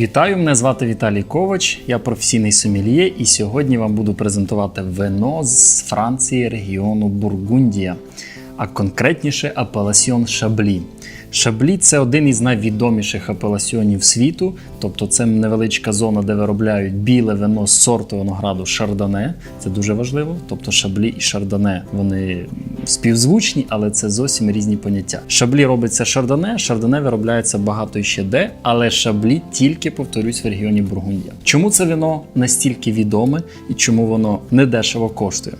Вітаю, мене звати Віталій Ковач, я професійний сомельє, і сьогодні вам буду презентувати вино з Франції регіону Бургундія, а конкретніше апелаціон Шаблі. Шаблі це один із найвідоміших апелаціонів світу, тобто це невеличка зона, де виробляють біле вино з сорту винограду Шардоне. Це дуже важливо. Тобто шаблі і шардоне вони співзвучні, але це зовсім різні поняття. Шаблі робиться шардоне, шардоне виробляється багато ще де, але шаблі тільки повторюсь в регіоні Бургундія. Чому це вино настільки відоме і чому воно недешево коштує?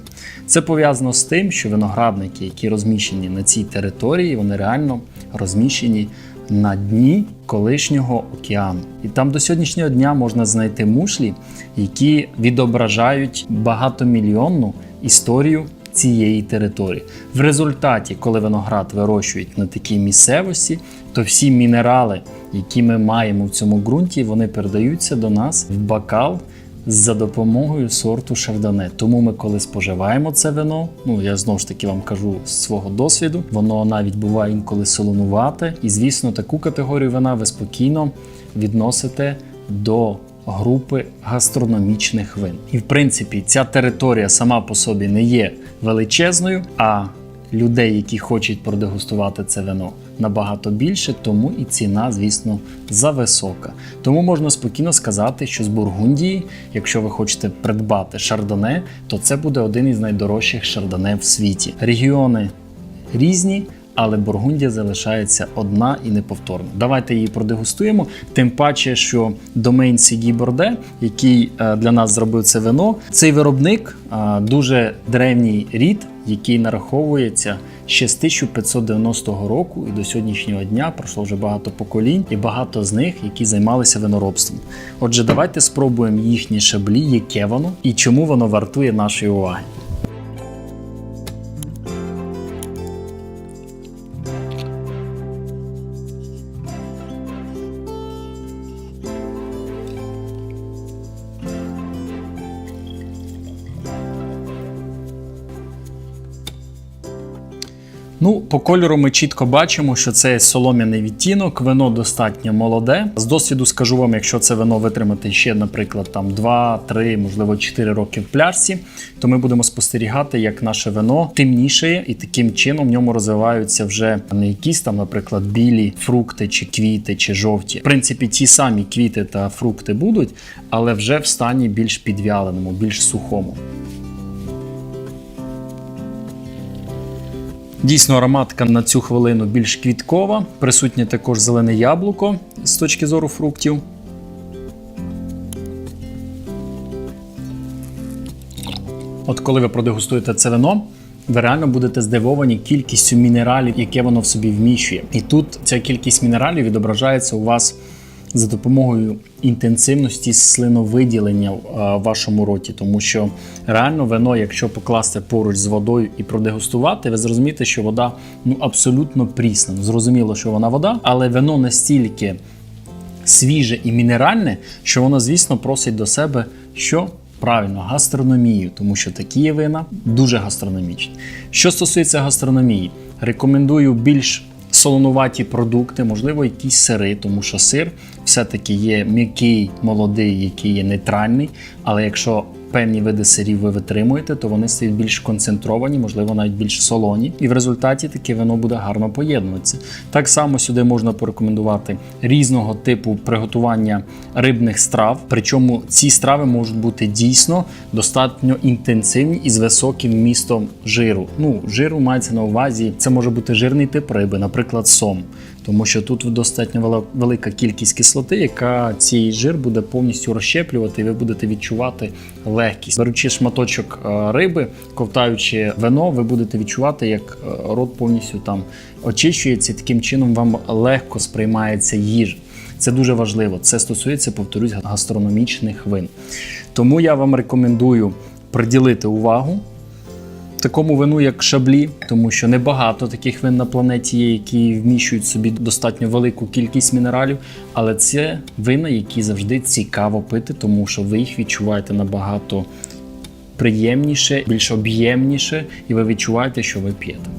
Це пов'язано з тим, що виноградники, які розміщені на цій території, вони реально розміщені на дні колишнього океану. І там до сьогоднішнього дня можна знайти мушлі, які відображають багатомільйонну історію цієї території. В результаті, коли виноград вирощують на такій місцевості, то всі мінерали, які ми маємо в цьому ґрунті, вони передаються до нас в бокал за допомогою сорту шардоне. Тому ми, коли споживаємо це вино, ну я знову ж таки вам кажу з свого досвіду, воно навіть буває інколи солонувате. І звісно, таку категорію вина ви спокійно відносите до групи гастрономічних вин. І в принципі, ця територія сама по собі не є величезною, а людей, які хочуть продегустувати це вино, набагато більше, тому і ціна, звісно, зависока. Тому можна спокійно сказати, що з Бургундії, якщо ви хочете придбати шардоне, то це буде один із найдорожчих шардоне в світі. Регіони різні. Але Бургундія залишається одна і неповторна. Давайте її продегустуємо. Тим паче, що домейн CD Борде, який е, для нас зробив це вино, цей виробник е, дуже древній рід, який нараховується ще з 1590 року і до сьогоднішнього дня пройшло вже багато поколінь, і багато з них, які займалися виноробством. Отже, давайте спробуємо їхні шаблі, яке воно і чому воно вартує нашої уваги. Ну, по кольору ми чітко бачимо, що це солом'яний відтінок, вино достатньо молоде. З досвіду скажу вам, якщо це вино витримати ще, наприклад, там 2, 3, можливо, 4 роки в пляшці, то ми будемо спостерігати, як наше вино темнішає, і таким чином в ньому розвиваються вже не якісь там, наприклад, білі фрукти, чи квіти, чи жовті. В принципі, ті самі квіти та фрукти будуть, але вже в стані більш підвяленому, більш сухому. Дійсно, ароматка на цю хвилину більш квіткова. Присутнє також зелене яблуко з точки зору фруктів. От коли ви продегустуєте це вино, ви реально будете здивовані кількістю мінералів, яке воно в собі вміщує. І тут ця кількість мінералів відображається у вас за допомогою інтенсивності слиновиділення в вашому роті, тому що реально вино, якщо покласти поруч з водою і продегустувати, ви зрозумієте, що вода ну абсолютно прісна. Ну, Зрозуміло, що вона вода, але вино настільки свіже і мінеральне, що воно, звісно, просить до себе що. Правильно, гастрономію, тому що такі є вина дуже гастрономічні. Що стосується гастрономії, рекомендую більш солонуваті продукти, можливо, якісь сири, тому що сир все-таки є м'який, молодий, який є нейтральний. Але якщо певні види сирів ви витримуєте, то вони стають більш концентровані, можливо, навіть більш солоні. І в результаті таке вино буде гарно поєднуватися. Так само сюди можна порекомендувати різного типу приготування рибних страв. Причому ці страви можуть бути дійсно достатньо інтенсивні і з високим вмістом жиру. Ну, жиру мається на увазі, це може бути жирний тип риби, наприклад, сом. Тому що тут достатньо велика кількість кислоти, яка цей жир буде повністю розщеплювати, і ви будете відчувати легкість. Беручи шматочок е, риби, ковтаючи вино, ви будете відчувати, як е, рот повністю там очищується, і таким чином вам легко сприймається їжа. Це дуже важливо. Це стосується, повторюсь, гастрономічних вин. Тому я вам рекомендую приділити увагу такому вину, як шаблі, тому що небагато таких вин на планеті є, які вміщують собі достатньо велику кількість мінералів. Але це вина, які завжди цікаво пити, тому що ви їх відчуваєте набагато приємніше, більш об'ємніше, і ви відчуваєте, що ви п'єте.